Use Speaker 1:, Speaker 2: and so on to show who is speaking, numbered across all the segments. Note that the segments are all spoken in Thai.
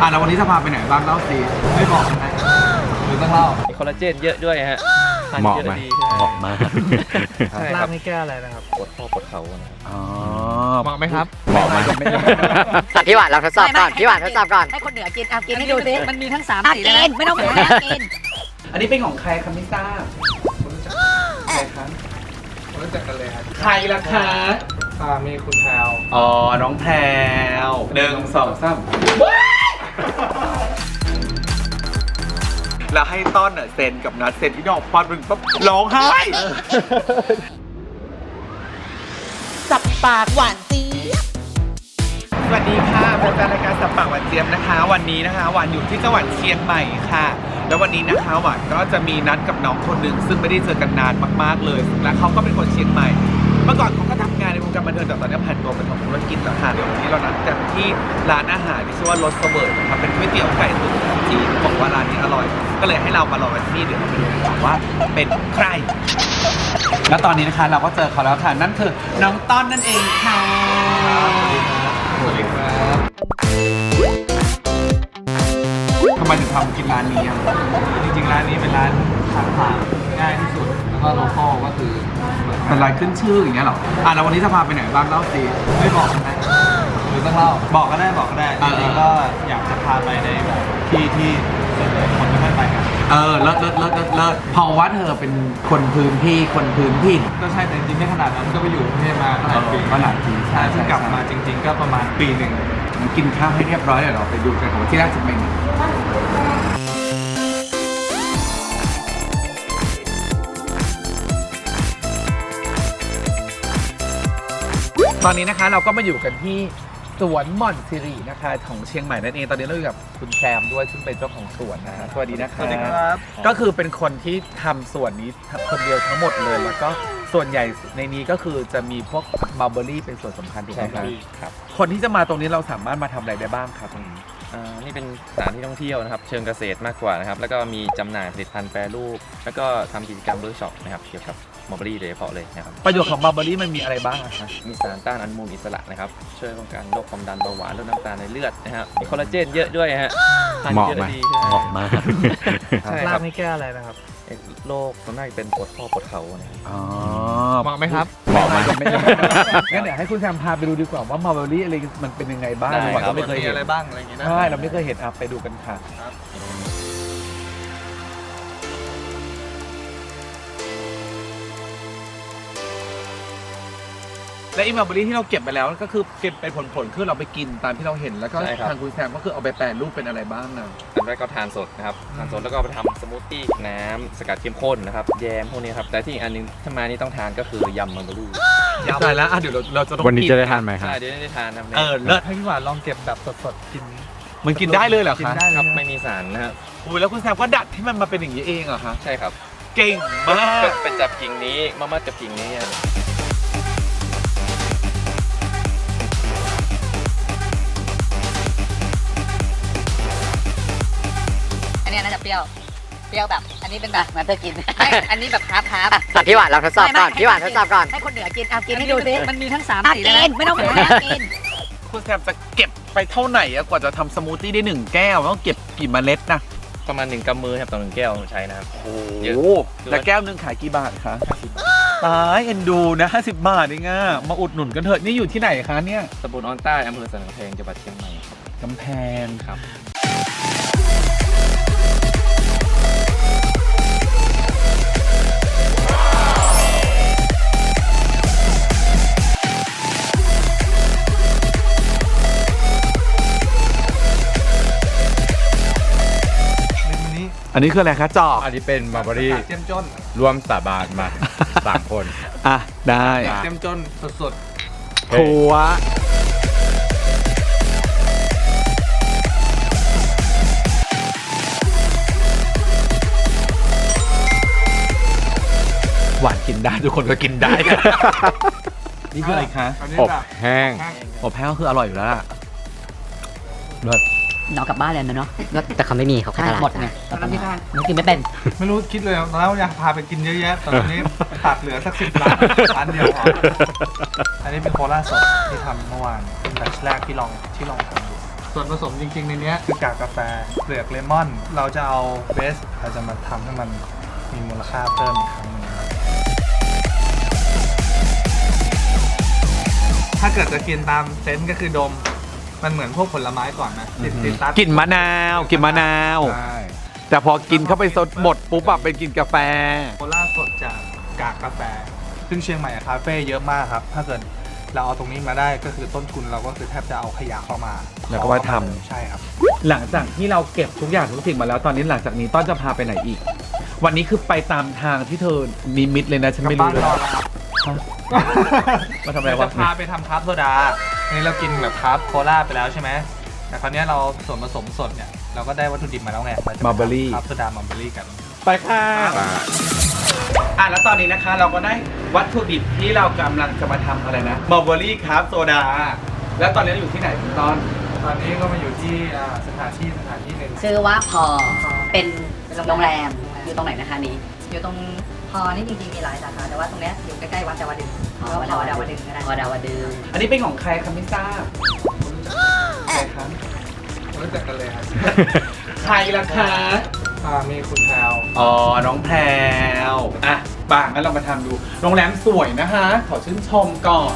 Speaker 1: อะแล้ววันนี้จะพาไปไหนบ้างเล่าสิไม่บอกนะหรือต้องเล่า
Speaker 2: มีคอลลาเจนเยอะด้วยฮะทน
Speaker 3: เหมาะ
Speaker 2: ยอ
Speaker 3: ไหม
Speaker 2: ดีใช่
Speaker 3: เหมาะมาก
Speaker 2: ใช่ค
Speaker 4: ลา
Speaker 2: รั
Speaker 4: บบไม่แก้อะไรนะครับ
Speaker 2: ปวดข้อปวดเข่านะครับ
Speaker 3: อ๋อ
Speaker 1: เหมาะไหมครับ
Speaker 3: เหมาะไหม
Speaker 5: อะพี่หวานเราทดสอบก่อนพี่หวานทดสอบก่อน
Speaker 6: ให้คนเหนือกินเอากินให้ดูสิ
Speaker 7: มันมีทั้งสาม
Speaker 6: อะ
Speaker 7: สี
Speaker 6: กิ
Speaker 7: เลย
Speaker 6: นไม่ต้องแพ้กิน
Speaker 1: อันนี้เป็นของใครคะไม่ทราบใครคะ
Speaker 4: รู้จักกันเลยครับ
Speaker 1: ใครล่ะคะ
Speaker 4: อ่ามีคุณแพลว
Speaker 1: อ๋อ น้องแพรวหนึ่งสองสาม แล้วให้ต้อนเน่ะเซ็นกับนัดเซ็นที่ดอกฟันมึงปั๊บร้องไห้
Speaker 6: สับปากหวานเจี๊ยบ
Speaker 1: สวัสดีค่ะแฟนๆรายการสับปากหวานเจี๊ยบนะคะ วันนี้นะคะหวานอยู่ที่จังหวัดเชียงใหม่ค่ะ แล้ววันนี้นะคะหวานก็จะมีนัดกับน้องคนหนึ่งซึ่งไม่ได้เจอกันนานมากๆเลย และเขาก็เป็นคนเชียงใหม่ เมื่อก่อนเขาก็ทำ งานในวงการบันเทิงแต่ตอนนี้ผ่านตัวเป็นทำธุรกิจแล้วค่ะเดี๋ยววันนี้เรานัดกันที่ร้านอาหารที่ชื่อว่ารสเสวยนะครับเป็นก๋วยเตี๋ยวไก่ตุ๋นจีนบอกว่าร้านนี้อร่อย ก็เลยให้เรามาลองกันที่นี่เดี๋ยวเราไปดูกันค่ะว่าเป็นใคร แล้วตอนนี้นะคะเราก็เจอเขาแล้วค่ะนั่นคือน้องต้อนนั่นเองค่ะ
Speaker 4: สวัสดีครับ
Speaker 1: ทำไมถึงทำกินร้านนี้อะ
Speaker 4: จริงๆร้านนี้เป็นร้านทางผ่านง่ายที่สุด แล้วก็โลคอลก็คือเหมือน
Speaker 1: เป็นร้านขึ้นชื่ออย่างเงี้ยเหรอ อะแล้ววันนี้จะพาไปไหนบ้างเล่าสิ
Speaker 4: ไม่บอกนะหรือต้องเล่า บอกก็ได้บอกก็ได้
Speaker 1: อ่า
Speaker 4: จริงๆก็อยากจะพาไปในแบบที่ที่ส่วนใหญ่คนไม่ค่อยไปกัน
Speaker 1: เออเลิศเลิศเลิศเลิศเลิศเพราะว่าเธอเป็นคนพื้นที่คนพื้นที่
Speaker 4: ก็ใช่แต่จริงๆไม่ขนาดนั้นก็ไปอยู่กรุงเทพมาก็หลายปี
Speaker 1: ก็หลายปี
Speaker 4: ใช่เพิ่งกลับมาจริง ๆ ก็ประมาณปีหนึ่ง
Speaker 1: งั้นกินข้าวให้เรียบร้อยเดี๋ยวเราไปดูกันของที่แรกจะเป็น ตอนนี้นะคะเราก็มาอยู่กันที่สวนหม่อนสิรินะคะของเชียงใหม่นั่นเองตอนนี้เราอยู่กับคุณแซมด้วยซึ่งเป็นเจ้าของสวนนะฮะสวัสดีนะคะก็คือเป็นคนที่ทำส่วนนี้คนเดียวทั้งหมดเลย แล้วก็ส่วนใหญ่ในนี้ก็คือจะมีพวกมัลเบอรี่เป็นส่วนสำคัญถูกไหม
Speaker 2: ใช่ครับ
Speaker 1: ครับคนที่จะมาตรงนี้เราสามารถมาทำอะไรได้บ้างครับตรงนี้
Speaker 2: อ่านี่เป็นสถานที่ท่องเที่ยวนะครับ เชิงเกษตรมากกว่านะครับ แล้วก็มีจำหน่ายผลิตภัณฑ์แปรรูป แล้วก็ทำกิจกรรมเวิร์กช็อปนะครับ เกี่ยวกับ มอลเบอรี่โดยเฉพาะเลยนะครับ
Speaker 1: ประโยชน์ของมัลเบอรี่มันมีอะไรบ้างอะคะ
Speaker 2: มีสารต้านอนุมูลอิสระนะครับ ช่วยป้องกันโรคความดันเบาหวานลดน้ำตาลในเลือดนะครับมีคอลลาเจนเยอะด้วยฮะทน
Speaker 3: เหมาะ
Speaker 2: ยอ
Speaker 3: ไหม
Speaker 2: ดีใช่
Speaker 3: เหมาะมาก
Speaker 2: ใช่
Speaker 4: ลา
Speaker 2: ครับ
Speaker 4: ไม่แก้อะไรนะครับ
Speaker 2: โรคส่วนมากเป็นปวดข้อปวดเข่านะครับ
Speaker 3: อ๋อ
Speaker 4: เหมาะไหมครับ
Speaker 3: เหมาะไหม
Speaker 1: ไม่ได้งั้นเดี๋ยวให้คุณแซมพาไปดูดีกว่าว่ามัลเบอรี่อะไรมันเป็นยังไงบ้าง
Speaker 2: ได้
Speaker 1: ดีกว่า
Speaker 2: ครับ
Speaker 1: ก็ไม่เคย
Speaker 4: มี
Speaker 1: เห็น
Speaker 4: อะไรบ้างอะไรอย่างเงี้ยนะ
Speaker 1: ใช่เราไม่เคยเห็นอะไปดูกันค่ะ และอีมัลเบอรี่ที่เราเก็บไปแล้วก็คือเก็บเป็นผลๆคือเราไปกินตามที่เราเห็นแล้วก็
Speaker 2: ใช่ครับ
Speaker 1: ทางคุณแซมก็คือเอาไปแปรรูปเป็นอะไรบ้างนะ
Speaker 2: อันแรกก็ทานสดนะครับทานสดแล้วก็ไปทำสมูทตี้น้ำสกัดเข้มข้นนะครับ แยมพวกนี้ครับ แต่ที่อีกอันหนึงถ้ามานี่ต้องทานก็คือยำมัลเบอรี่
Speaker 1: ยาวไปแล้วอะเดี๋ยวเราเราจะต้อง
Speaker 3: วันนี้
Speaker 1: กิ
Speaker 3: จะได้ทานไหมครับ
Speaker 2: ใช่เดี๋ยวได้ทานนะครับ
Speaker 1: เออเลิศ
Speaker 4: ให้พี่หวานลองเก็บแบบสดๆกิน
Speaker 1: มันกินได้เลยเหรอ
Speaker 4: กิน
Speaker 1: คะ
Speaker 4: ได้
Speaker 2: ครับไม่มีสารนะครับ
Speaker 1: อุ้ยแล้วคุณแซมก็ดัดให้มันมาเป็นอย่างนี้เองเหรอคะ
Speaker 2: ใช่ครับ
Speaker 1: เก่งมาก
Speaker 2: เป็นจับกิ่งนี้มามาจับกิ่งนี้อะ
Speaker 6: รี้ยว เปรี้ยวแบบ อันนี้เป็นแบบ
Speaker 5: มาเธอกิน
Speaker 6: ไม่อันนี้แบบฮาร์ฟฮาร์ฟ
Speaker 5: อะพี่หวานเราทดสอบก่อนพี่หวานทดสอบก่อน
Speaker 6: ให้คนเหนือกินเอากินให้ดูสิ
Speaker 7: มันมีทั้งสาม
Speaker 6: อะ
Speaker 7: สี
Speaker 6: กิ
Speaker 7: เลย
Speaker 6: นไม่ต้องแพ้กิน
Speaker 1: คุณแซมจะเก็บไปเท่าไหร่อะกว่าจะทำสมูทตี้ได้หนึ่งแก้วต้องเก็บกี่เมล็ดนะ
Speaker 2: ประมาณหนึ่งกำมือครับต่อหนึ่งแก้วใช้นะครับ
Speaker 1: โอ้
Speaker 2: เยอะ
Speaker 1: แล้วแก้วหนึ่งขายกี่บาทคะตายเอ็นดูนะ50 บาทเองอะมาอุดหนุนกันเถอะนี่อยู่ที่ไหนคะเนี่ย
Speaker 2: ตำบลออนใต้อำเภอสันกำแพงจังหวัดเชียงใหม่ครับ
Speaker 1: กำแพง
Speaker 2: ครับ
Speaker 1: อันนี้คืออะไรคะจอก
Speaker 3: อันนี้เป็นมาร์บอรี่
Speaker 4: เจ้มจน
Speaker 3: ร่วมสาบานมา สามคน
Speaker 1: อะได้
Speaker 4: เจ้มจนสด
Speaker 1: ทัวหวานกินได้ทุกคนก็กินได้กันนี่คืออะไรคะ
Speaker 4: ๆอันนี้
Speaker 3: อบ
Speaker 4: แบบ
Speaker 3: แห้ง
Speaker 1: อบแห้งก็คืออร่อยอยู่แล้วล่ะเลิศ
Speaker 5: เรากลับบ้านเลยนะเนาะแต่เขาไม่มีเขาขายหมดไงตอนนี้หนูกินไม่เป็น
Speaker 4: ไม่รู้คิดเลยตอนแรกว่าอยากพาไปกินเยอะแยะแต่ตอนนี้ตัดเหลือสักสิบร้านร้านเดียวพออันนี้เป็นโคลาสดที่ทำเมื่อวานเป็นแบตชแรกที่ลองที่ลองทำดูส่วนผสมจริง ๆ ในเนี้ยคือกากกาแฟเปลือกเลมอน เราจะเอาเบสเราจะมาทำให้มันมีมูลค่าเพิ่มอีกครั้งหนึงถ้าเกิดจะกินตามเซนส์ก็คือดม มันเหมือนพวกผลไม้ก่อนนะติดติดตัด
Speaker 1: กลิ่นมะนาวกลิ่นมะนาว
Speaker 4: ใช่
Speaker 1: แต่พอกินเข้าไปสดหมดปุ๊บอะเป็นกินกาแฟ
Speaker 4: โคล่าสดจากกากกาแฟ ซึ่งเชียงใหม่อะคาเฟ่เยอะมากครับ ถ้าเกิดเราเอาตรงนี้มาได้ก็คือต้นทุนเราก็คือแทบจะเอาขยะเข้ามา
Speaker 1: แล้วก็มาทำ
Speaker 4: ใช่ครับ
Speaker 1: หลังจากที่เราเก็บทุกอย่างทุกสิ่งมาแล้วตอนนี้หลังจากนี้ต้อนจะพาไปไหนอีก วันนี้คือไปตามทางที่เธอนิมิตเลยนะฉันไม่รู้เลย
Speaker 4: กลับบ้านนอนแล้ว
Speaker 1: มาทำอะไรวะ
Speaker 4: จพาไปทำคราฟต์โซดาอั นนี้เรากินแบบคราฟต์โคลาไปแล้วใช่ไหมแต่คราวเนี้ยเราส่วนผสมสดเนี่ยเราก็ได้วัตถุดิบมาแล้วไงเราจะ
Speaker 1: มาร์เบอรี่
Speaker 4: คราฟต์โซดามาร์เบอรี่กัน
Speaker 1: ไปค่ะอะแล้วตอนนี้นะคะเราก็ได้วัตถุดิบที่เรากำลังจะมาทำอะไรนะมอลเบอรี่ครับโซดา แล้วตอนนี้เราอยู่ที่ไหนคุณตอน
Speaker 4: ตอนนี้ก็มาอยู่ที่อ่าสถานที่สถานที่หนึ่ง
Speaker 5: ชื่อว่าพอเป็นโรงแรมอยู่ตรงไหนนะคะนี้
Speaker 6: อยู่ตรง พอนี่จริงๆมีหลายสาขาแต่ว่าตรงเนี้ยอยู่ใกล้ๆวัดดาวดึงก็พอดาวดึงก็ได้
Speaker 5: พอดาวดึง
Speaker 1: อันนี้เป็นของใครคะไม่ทราบใครครับ
Speaker 4: รู้จักกันเลยครับ
Speaker 1: ใครล่ะคะ
Speaker 4: อ่ามีคุณแพลว
Speaker 1: อ๋อ น้องแพรวอะบางงั้นเรามาทำดู โรงแรมสวยนะคะ ขอชื่นชมก่อน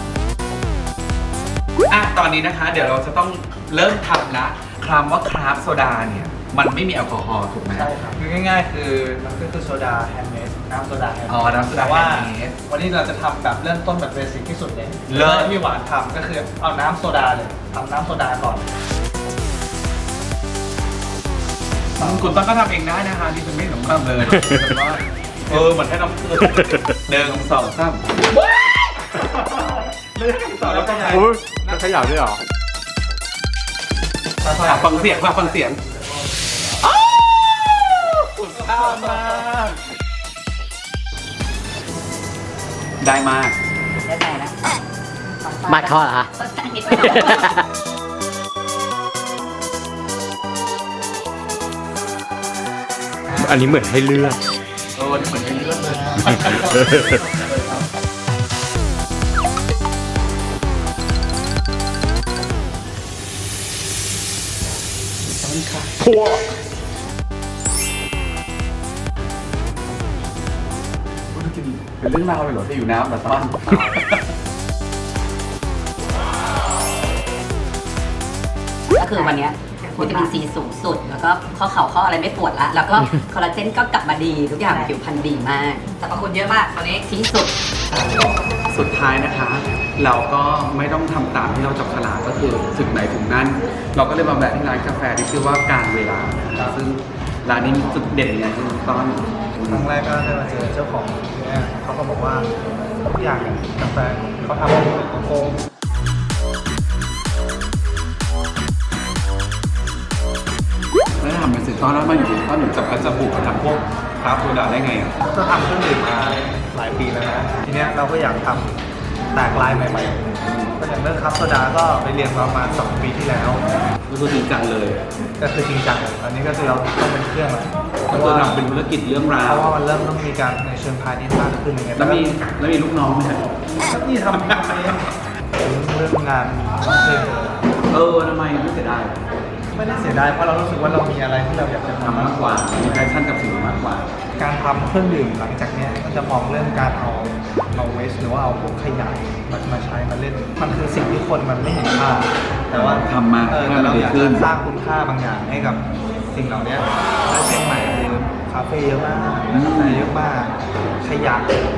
Speaker 1: อะ ตอนนี้นะคะ เดี๋ยวเราจะต้องเริ่มทำละคำว่าคราฟต์โซดาเนี่ย มันไม่มีแอลกอฮอล์ถูกไหม
Speaker 4: ใช่ครับคือง่ายๆ คือมันก็คือโซดาแฮนด์เมดน้ำโซดาแฮนด์
Speaker 1: อ๋อน้ำโซดา
Speaker 4: แต่ว่า
Speaker 1: handmade
Speaker 4: วันนี้เราจะทำแบบเริ่มต้นแบบเบสิกที่สุดเลย
Speaker 1: เลิศ
Speaker 4: ที่หวานทำก็คือเอาน้ำโซดาเลยทำน้ำโซดาก่อน
Speaker 1: คุณต้นก็ทำเองได้นะคะที่ฉันไม่สำคัญเลยแต่ว่าเออเหมือนแค่น้ำเกลือหนึ่งสองสามเลื่อนต่อแล้วก็ไง
Speaker 3: อุ้ยจะขยับด้วยเหรอ
Speaker 1: อะฟังเสียงมาฟังเสียงอ้าวอุ่น ข้าวมากได้มาก
Speaker 6: ได้ไหมนะ
Speaker 5: มาดคอเหรอคะ
Speaker 6: ต้นนิด
Speaker 3: อันนี้เหมือนให้เลือก
Speaker 1: เออนี่เหมือนเป็นเลือดเลย
Speaker 3: พัว
Speaker 1: เป็นเรื่องราวเลยเหรอที่อยู่น้ำแบบต้น
Speaker 5: ก็คือวันเนี้ยวิตามินซีสูงสุด แล้วก็ข้อเข่าข้ออะไรไม่ปวดละ แล้วก็คอลลาเจนก็กลับมาดี ทุกอย่างผิวพรรณดีมาก
Speaker 6: สรรพคุณเยอะมากตอนนี้
Speaker 5: ที่สุด
Speaker 1: สุดท้ายนะคะ เราก็ไม่ต้องทำตามที่เราจับฉลากก็คือถึงไหนถึงนั่นเราก็เลยมาแวะที่ร้านกาแฟที่ชื่อว่าการเวลานะคะซึ่งร้านนี้มีจุดเด่นยังไงคุณต้อน
Speaker 4: ครั้งแรกก็ได้มาเจอเจ้าของ เนี่ยเขาก็บอกว่าทุกอย่างเนี่ยกาแฟเขาทำเป็นโกโก้
Speaker 1: แล้วทำเป็นสิต้อนแล้วมาอยู่ต้อนหนูจับกระจับบุกทำพวกคราฟต์โซดาได้ไงอะ
Speaker 4: ก็ทำเครื่องดื่มมาหลายปีแล้วนะ ทีเนี้ยเราก็อยากทำแตกลายใหม่ๆก็อย่างเรื่องคัพโซดาก็ไปเรียนมาประมาณ 2 ปีที่แล้ว
Speaker 1: ก็คือจริงจังเลย
Speaker 4: ก็คือจริงจังเลยอันนี้ก็คือเราต้องเป็นเครื่องแล้ว
Speaker 1: ก็คือทำเป็นธุรกิจเรื่องรา
Speaker 4: เพ
Speaker 1: ว
Speaker 4: ราะว่ามันเริ่มต้องมีการในเชิงพาณิชย์มากขึ้นอย่างเงี้ย
Speaker 1: แล้วมีแล้วมีลูกน้องไหมครับ
Speaker 4: ก็นี่ทำเองเรื่องงานเพลง
Speaker 1: เออทำไมไม่เสียดาย
Speaker 4: ไม่ได้เสียดายเพราะเรารู้สึกว่าเรามีอะไรที่เราอยากจะทำ
Speaker 1: ทำมากกว่ามีแพชชั่นกับสิ่งนี้มากกว่า
Speaker 4: การทำเครื่องดื่มหลังจากเนี้ยก็จะมองเรื่องการเอาเอาเวสหรือว่าเอาพวกขยะมามาใช้มาเล่น มันคือสิ่งที่คนมันไม่เห็นค่าแต่ว่า
Speaker 1: ทำมา
Speaker 4: เออ
Speaker 1: ให้
Speaker 4: แต่
Speaker 1: มัน
Speaker 4: เรา
Speaker 1: ดี
Speaker 4: อยาก
Speaker 1: ขึ้
Speaker 4: จะ
Speaker 1: น
Speaker 4: สร้างคุณค่าบางอย่างให้กับสิ่งเหล่านี้และเชียงใหม่ คือคาเฟ่เยอะมากร้านกาแฟเยอะมากขยะของ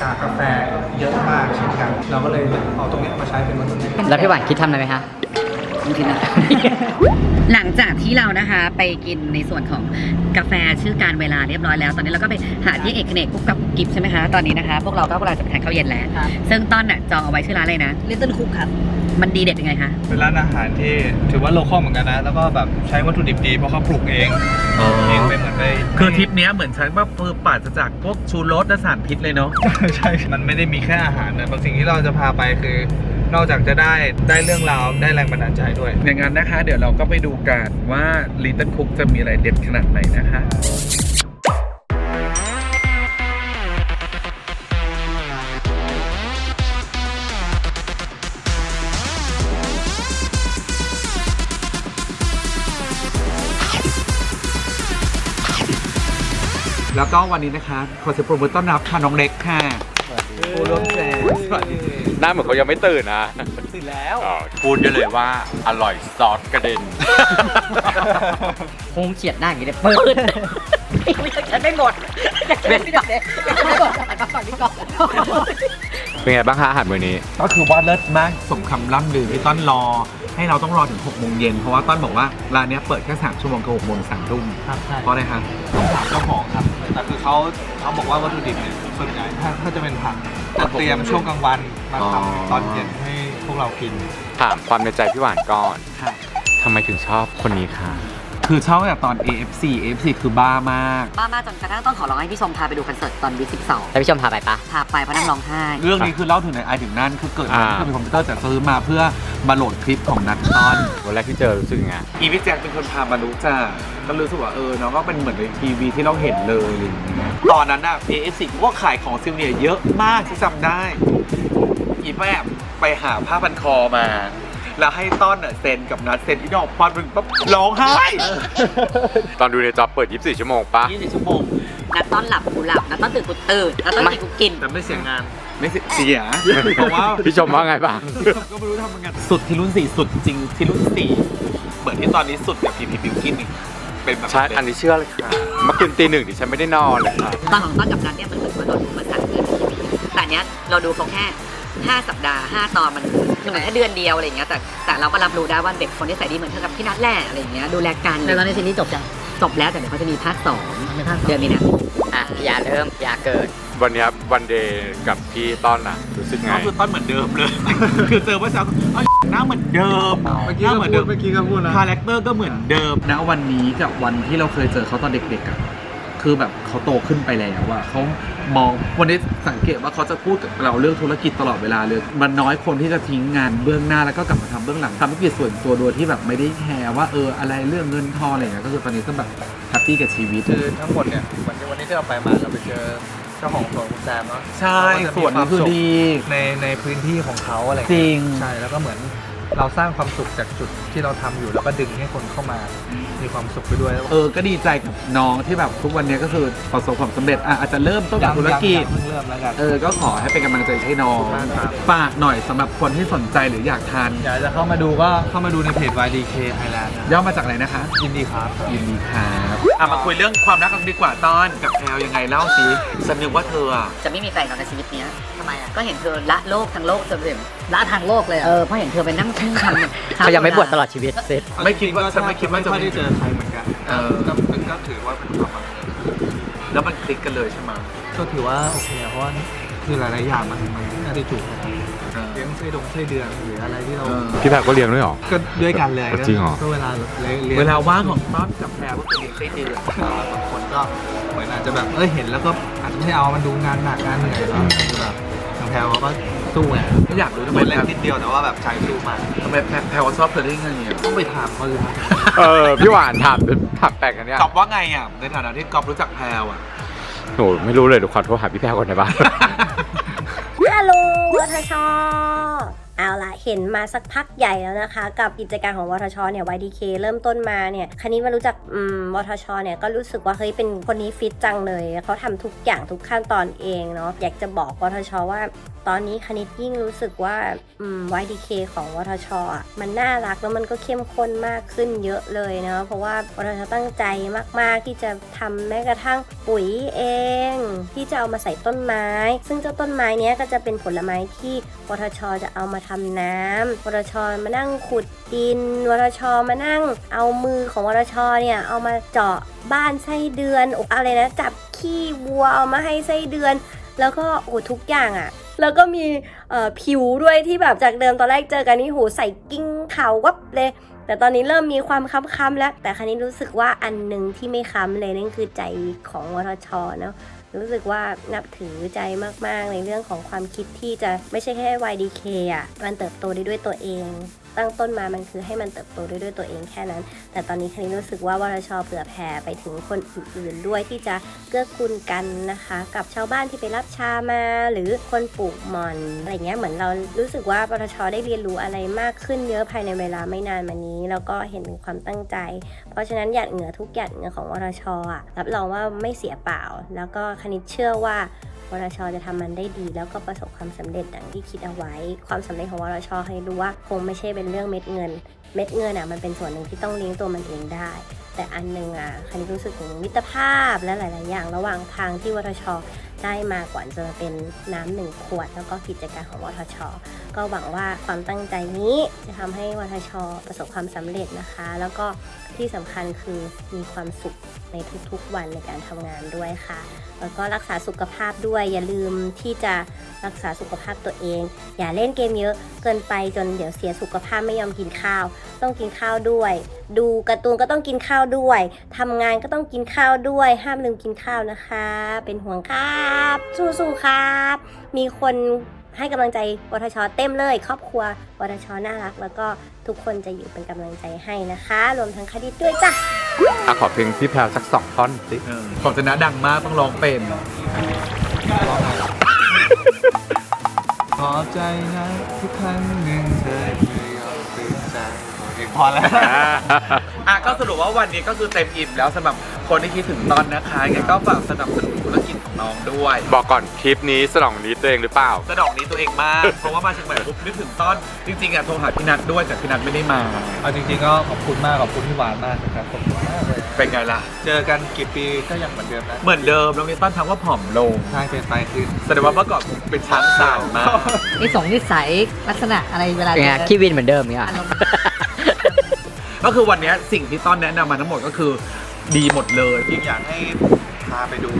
Speaker 4: กากกาแฟเยอะมากเช่นกัน เราก็เลยเอาตรงเนี้ยมาใช้เป็นวัตถุดิบ
Speaker 5: แล้วพี่หวานคิดทำอะไรไหมคะไม่คิดนะ หลังจากที่เรานะคะไปกินในส่วนของกาแฟชื่อการเวลาเรียบร้อยแล้ว ตอนนี้เราก็ไปหาที่เอกเนกกุ๊กกับกุ๊กกิฟใช่ไหมคะตอนนี้นะคะ พวกเราก็กำลังจะไปทานข้าวเย็นแล้ว
Speaker 6: ครับ
Speaker 5: ซึ่งต้นน่ะจองเอาไว้ชื่อร้านเลยนะ
Speaker 6: ลิตเติ้ลคุกครับ
Speaker 5: มันดีเด็ดยังไงคะ
Speaker 4: เป็นร้านอาหารที่ถือว่าโลคอลเหมือนกันนะ แล้วก็แบบใช้วัตถุดิบดีเพราะเขาปลูกเองเองเป็นเหมือนไป
Speaker 1: คือทริปเนี้ยเหมือนฉันว่าฟือปราศจากพวกชูรสและสารพิษเลยเนาะ
Speaker 4: ใช่มันไม่ได้มีแค่อาหารนะบางสิ่งที่เราจะพาไปคือ นอกจากจะได้ได้เรื่องราวได้แรงบันดาลใจด้วย
Speaker 1: อย่างนั้นนะคะ เดี๋ยวเราก็ไปดูกันว่า Little Cook จะมีอะไรเด็ดขนาดไหนนะคะ แล้วก็วันนี้นะคะขอเสียงปรบมือต้อนรับค่ะน้องเล็กค่ะผู้ร่วมแจมสวัสดี
Speaker 3: หน้าเหมือนเขายังไม่ตื่นนะ
Speaker 1: ตื่นแล้ว
Speaker 3: พูดได้เลยว่าอร่อยซอสกระเด็น
Speaker 5: คงเฉียดหน้าอย่างนี้เลยเปิดไม่ใช่ฉันไม่หมดฉันไม่หมดฉันไม่หมดหันมาฝั่งนี้ก่อน
Speaker 3: เป็นไงบ้างคะอาหารมื้อนี้
Speaker 1: ก็คือว่าเลิศมากสมคำล่ำลือที่ต้อนรอ ให้เราต้องรอถึง6โมงเย็นเพราะว่าต้อนบอกว่าร้านเนี้ยเปิดแค่3ชั่วโมงกับ6โมงถึง3ทุ่ม
Speaker 4: ครับใช่
Speaker 1: เพราะอะไรคะ
Speaker 4: ต้องถามเจ้าของครับ แต่คือเขาเขาบอกว่าวัตถุดิบเนี่ยส่วนใหญ่ถ้าถ้าจะเป็นผักจะเตรียมช่วงกลางวันมาทำตอนเย็นให้พวกเรากิน
Speaker 3: ถามความในใจพี่หวานก่อน
Speaker 1: ค่ะ
Speaker 3: ทำไมถึงชอบคนนี้คะ
Speaker 1: คือชอบตั้งแต่ตอน AFC AFC คือบ้ามาก
Speaker 5: ป้ามาจนกระทั่งต้องขอร้องให้พี่ชมพาไปดูคอนเสิร์ตตอนวีสิบสอง
Speaker 6: แล้วพี่ชมพาไปปะ
Speaker 5: พาไปเพราะนั่งร้องไห้
Speaker 1: เรื่องนี้คือเล่าถึงไหนไอถึงนั่นคือเกิดมา
Speaker 3: อ่า
Speaker 1: คือมีคอมพิวเตอร์แต่ซื้อมาเพื่อมาโหลดคลิปของนัทตอน
Speaker 3: วันแรกที่เจอรู้สึกยังไง
Speaker 1: อีพี่แจ็คเป็นคนพามารู้จักก็รู้สึกว่าเออน้องก็เป็นเหมือนในทีวีที่เราเห็นเลยอะไรอย่างเงี้ยตอนนั้นอะ AFC ก็ขายของซิลเนียเยอะมากที่จำได้ อีแม่ไปหาผ้าพันคอมา แล้วให้ต้อนอะเซ็นกับนัดเซ็นที่ดอกพอดมันปั๊บร้องไห้
Speaker 3: ตอนดูในจอเปิด 24 ชั่วโมงปะ
Speaker 1: 20ชั่วโมง
Speaker 5: นัดต้อนหลับกูหลับนัดต้อนตื่นกูตื่นนัดต้อนกินกูกิน
Speaker 4: แต่ไม่เสียงาน
Speaker 1: ไม่เสียเพราะว่า
Speaker 3: พี่ชมว่าไงบ้าง
Speaker 1: ก็ไม่รู้ทำยังไงสุดที่รุ่นสี่สุดจริงที่รุ่นสี่เหมือนที่ตอนนี้สุดกับพีพีบิวกินอีกเป็นแบบ
Speaker 3: ใช่ อันนี้เชื่อเลยค่ะเมื่อคืนตีหนึ่งดิฉันไม่ได้นอนเลยค่ะ
Speaker 5: ตอนของต้อนกับนัดเนี่ยมันเหมือนว่าเราดูมาสั่งเดือนทีวีแต่อันเนี้ยเราดูเขาแค่ห้าสัปดาห์ห้าตอนมัน เหมือนแค่เดือนเดียวอะไรอย่างเงี้ยแต่แต่เราก็รับรู้ได้ว่าเด็กคนที่ใส่ดีเหมือนเท่ากับพี่นัทแหละอะไรอย่างเงี้ยดูแลกัน
Speaker 6: แต่ตอนนี้ซีรีส์จบจัง
Speaker 5: จบแล้วแต่เดี๋ยวเขาจะมีภาคสอง
Speaker 6: ไม่ภาคสอง
Speaker 5: เดือนมีนา
Speaker 6: อะอย่าเริ่มอย่าเกิด
Speaker 3: วันเนี้วันเดย์กับพี่ต้อนอะรู้สึกไง
Speaker 1: ก็คือต้นเหมือนเดิมเลย คือเจอเมื่อเช้าเอ้ยหน้าเหมือนเดิม
Speaker 4: เมื่อกี้
Speaker 1: หน้า
Speaker 4: ก็
Speaker 1: เหมือน
Speaker 4: พู
Speaker 1: เดิ
Speaker 4: ด
Speaker 1: ม
Speaker 4: เมื่อกี้ก็พูดนะ
Speaker 1: คาแรคเตอร์ก็เหมือนเดิมนะวันนี้กับวันที่เราเคยเจอเขาตอนเด็กๆอะ คือแบบเขาโตขึ้นไปแล้วอะเขามองวันนี้สังเกตว่าเขาจะพูดกับเราเรื่องธุรกิจตลอดเวลาเลย มันน้อยคนที่จะทิ้งงานเบื้องหน้าแล้วก็กลับมาทำเบื้องหลังทำธุรกิจส่วนตัวโดยที่แบบไม่ได้แคร์ว่าเอออะไรเรื่องเงินทองอะไรอย่างเงี้ยก็คือตอนนี้ก็แบบแฮปปี้กับชีวิต
Speaker 4: คือทั้งหมดเนี่ยวันที่วันนี้ที่เราไปมาเราไปเจอเจ้าของสวนคุณแซมเนาะ
Speaker 1: ใช่ส่วนนี้คือดี
Speaker 4: ในในพื้นที่ของเขาอะไร
Speaker 1: จริง
Speaker 4: ใช่แล้วก็เหมือน เราสร้างความสุขจากจุดที่เราทำอยู่แล้วก็ดึงให้คนเข้ามามีความสุขไปด้วยแล้ว
Speaker 1: เออก็ดีใจกับน้องที่แบบทุกวันนี้ก็คือประสบความสำเร็จอะอาจจะเริ่มต้นจากธุรกิจ
Speaker 4: เพิ่งเริ่มแล้วกัน
Speaker 1: เออก็ขอให้เป็นกำลังใจให้น้อง
Speaker 4: ขอบคุณมากครับ
Speaker 1: ฝากหน่อยสำหรับคนที่สนใจหรืออยากทาน
Speaker 4: อยากจะเข้ามาดูก็เข้ามาดูในเพจ YDK Thailand นะ
Speaker 1: ย่อมาจากอะไรนะคะ
Speaker 4: ยินดีครับ
Speaker 1: ยินดีครับอะมาคุยเรื่องความรักกันดีกว่าตอนกับแพลวยังไงเล่าสิฉันนึกว่าเธออะ
Speaker 5: จะไม่มีแฟนเราในชีวิตเนี้ย
Speaker 6: ทำไมอะ
Speaker 5: ก็เห็นเธอละโลกทั้งโลกจนถึง
Speaker 6: ละทางโลกเลย
Speaker 5: เอ
Speaker 6: อะ
Speaker 5: อเพราะเห็นเธอไปนั่งทุ่งทำ
Speaker 6: เขายังไม่บวชตลอดชีวิตเซต
Speaker 1: ไม่คิดว่าฉันไม่คิดว่าจะ
Speaker 4: ไม่ได้เจอใครเหมือนกัน
Speaker 1: เออ
Speaker 4: ก็ก็ถือว่าเป็นความบังเอิญ
Speaker 1: แล้วมันคลิกกันเลยใช่ไหม
Speaker 4: ก็ถือว่าโอเคอะเพราะว่าคือหลายๆอย่างมันมันน่าจะถูกกัน
Speaker 1: เออ
Speaker 4: เลี้ยงไส้ดงไส้เดือนหรืออะไรที่เรา
Speaker 1: เออ
Speaker 3: พี่แพรก็เลี้ยงด้วยเหรอ
Speaker 4: ก็ด้วยกันเลย
Speaker 3: จริงเหรอ
Speaker 4: ก็เวลาเลี้ยง
Speaker 1: เวลาว่างของต้อนกับแพลวก็คือเลี้ยงไส้เดือน
Speaker 4: บางคนก็เหมือนอาจจะแบบเออเห็นแล้วก็อาจจะไม่เอามันดูงานหนักงานเหนื่อยเนาะคือแบบทางแพลวเขาก็ สู้ไง
Speaker 1: ก็อยากรู้ทำ
Speaker 4: เห
Speaker 1: ไม
Speaker 4: มือน
Speaker 1: แพ
Speaker 4: เล่
Speaker 1: ล
Speaker 4: นนิดเดียวแต่ว่าแบบใช้สู้มาก
Speaker 1: ทำไมแพลแพลวชอบเธอได้ไงอะ
Speaker 4: ต้องไปถามเขาเลยนะ
Speaker 3: เออพี่หวานถามถามแปลกกันเนี่ย
Speaker 1: กอบว่าไงอะในฐานะที่กอบรู้จักแพลวอะ
Speaker 3: โหไม่รู้เลยเดี๋ยวขอโทรหาพี่แพรก่อนได้ปะ
Speaker 7: ฮัลโหลวทช เอาละเห็นมาสักพักใหญ่แล้วนะคะ กับกิจการของวทชเนี่ย YDK เริ่มต้นมาเนี่ยคันนี้มารู้จักวทชเนี่ยก็รู้สึกว่าเฮ้ยเป็นคนนี้ฟิตจังเลยเขาทำทุกอย่างทุกขั้นตอนเองเนาะอยากจะบอกวทชว่าตอนนี้คณิตยิ่งรู้สึกว่า YDK ของวทชอะมันน่ารักแล้วมันก็เข้มข้นมากขึ้นเยอะเลยเนาะเพราะว่าวทชตั้งใจมาก ๆ ที่จะทำแม้กระทั่งปุ๋ยเอง ที่จะเอามาใส่ต้นไม้ ซึ่งเจ้าต้นไม้เนี้ยก็จะเป็นผลไม้ที่วทชจะเอามาทำน้ำวทชมานั่งขุดดินวทชมานั่ง เอามือของวทชเนี่ยเอามาเจาะบ้านไส้เดือนอะไรนะจับขี้วัวเอามาให้ไส้เดือน แล้วก็โอ้ทุกอย่างอะ่ะแล้วก็มีผิวด้วยที่แบบจากเดิมตอนแรกเจอกันนี่โหใส่กิ้งขาววับเลย แต่ตอนนี้เริ่มมีความค้ำๆแล้ว แต่ครั้นี้รู้สึกว่าอันหนึ่งที่ไม่ค้ำเลยนั่นคือใจของวทชเนาะ รู้สึกว่านับถือใจมาก ๆ ในเรื่องของความคิดที่จะไม่ใช่แค่ YDK อะมันเติบโตได้ด้วยตัวเอง ตั้งต้นมามันคือให้มันเติบโตด้วยด้วยตัวเองแค่นั้น แต่ตอนนี้คณิตรู้สึกว่าวรชเผื่อแผ่ไปถึงคนอื่นๆด้วยที่จะเกื้อกูลกันนะคะ กับชาวบ้านที่ไปรับชามา หรือคนปลูกหมอนอะไรเงี้ยเหมือนเรารู้สึกว่าวรชได้เรียนรู้อะไรมากขึ้นเยอะภายในเวลาไม่นานมานี้ แล้วก็เห็นถึงความตั้งใจ เพราะฉะนั้นหยาดเหงื่อทุกหยาดเหงื่อของวรชอะรับรองว่าไม่เสียเปล่า แล้วก็คณิตเชื่อว่า วรชจะทำมันได้ดี แล้วก็ประสบความสำเร็จดังที่คิดเอาไว้ ความสำเร็จของวรชให้รู้ว่าคงไม่ใช่เป็นเรื่องเม็ดเงิน เม็ดเงินอะมันเป็นส่วนหนึ่งที่ต้องเลี้ยงตัวมันเองได้ แต่อันหนึ่งอะคันนี้รู้สึกถึงมิตรภาพและหลาย ๆ อย่าง ระหว่างทางที่วทชได้มากว่าจะมาเป็นน้ำหนึ่งขวด แล้วก็กิจการของวทช ก็หวังว่าความตั้งใจนี้จะทำให้วทช ประสบความสำเร็จนะคะ แล้วก็ ที่สำคัญคือมีความสุขในทุกๆวันในการทำงานด้วยค่ะ แล้วก็รักษาสุขภาพด้วย อย่าลืมที่จะรักษาสุขภาพตัวเอง อย่าเล่นเกมเยอะเกินไปจนเดี๋ยวเสียสุขภาพไม่ยอมกินข้าว ต้องกินข้าวด้วย ดูการ์ตูนก็ต้องกินข้าวด้วยทำงานก็ต้องกินข้าวด้วย ห้ามลืมกินข้าวนะคะ เป็นห่วงครับ สู้ๆครับ มีคน ให้กำลังใจวทชเต็มเลย ครอบครัววทชน่ารัก แล้วก็ทุกคนจะอยู่เป็นกำลังใจให้นะคะ รวมทั้งคดีด้วยจ้ะ
Speaker 3: อะขอเพลงพี่แพรวสักสองท่อนสิ
Speaker 1: เออของชนะดังมากต้องร้องเป็น
Speaker 4: ขอบใจนะทุกครั้งหนึ่งเธอไม่ยอมตื่นใจ
Speaker 1: พอแล้วอะก็สรุปว่าวันนี้ก็คือเต็มอิ่มแล้วสำหรับคนที่คิดถึงตอนนะคะยังไงก็ฝากสนับสนุนธุรกิจของ น้องด้วย
Speaker 3: บอกก่อนคลิปนี้สนองนี้ตัวเองหรือเปล่า
Speaker 1: สะดอกนี้ตัวเองมาก เพราะว่ามาเชียงใหม่ปุ๊บนึกถึงต้น จริงๆอะโทรหาพี่นัทด้วยแต่พี่นัทไม่ได้มา
Speaker 4: เอาจริงๆก็ขอบคุณมากขอบคุณพี่หวานมากนะครับขอบคุณมากเลย
Speaker 1: เป็นไงล่ะ
Speaker 4: เจอกันกี่ปีก็ยังเหมือนเดิมนะ
Speaker 1: เหมือนเดิมน้องนิต้นทักว่าผอมลง
Speaker 4: ใช่เป็นไปขึ้น
Speaker 1: แสดงว่าเมื่อก่อนผมเป็นช้างสาวมาก
Speaker 6: นิสงนิสัยลักษณะอะไรเวลา
Speaker 5: เป็น
Speaker 6: เจ
Speaker 5: ไง
Speaker 6: อ
Speaker 5: ขี้วินเหมือนเดิมเนี่ย
Speaker 6: อารมณ์
Speaker 1: ก็คือวันเนี้ยสิ่งที่ต้นแนะนำมาทั้งหมดก็คือดีหมดเลย
Speaker 4: จริงอยากให้พาไปดู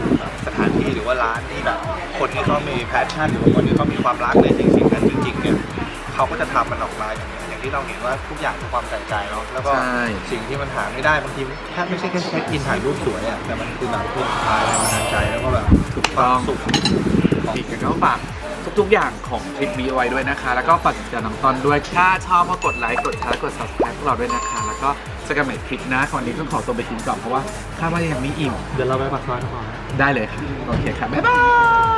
Speaker 4: สถานที่หรือว่าร้านที่แบบ คนที่เขามีแพชชั่นหรือว่าคนที่เขามีความรักในสิ่งสิ่งนั้นจริงๆเนี่ยเขาก็จะทำมันออกมาอย่างนี้อย่างที่เราเห็นว่าทุกอย่างคือความใส่ใจเนาะแล้วก็
Speaker 1: ใช่
Speaker 4: สิ่งที่มันหาไม่ได้บางทีแค่ไม่ใช่แค่เช็คอินถ่ายรูปสวยอะแต่มันคือแบบคือพาแรงบันดาลใจแล้วก็แบบถูกต้องสุขของ
Speaker 1: อีกก็ฝาก ทุกๆอย่างของคลิปนี้เอาไว้ด้วยนะคะ แล้วก็ฝากติดตามน้องต้นด้วย ถ้าชอบก็กดไลค์ กดแชร์กด subscribe พวกเราด้วยนะคะ แล้วก็เจอกันใหม่คลิปหน้าวันนี้ต้องขอตัวไปกินก่อนเพราะว่าคาดว่ายังไม่อิ่ม
Speaker 4: เดี๋ยวเราไปปักซอยกันก่อน
Speaker 1: ได้เลยค่ะโอเคค่ะบ๊ายบาย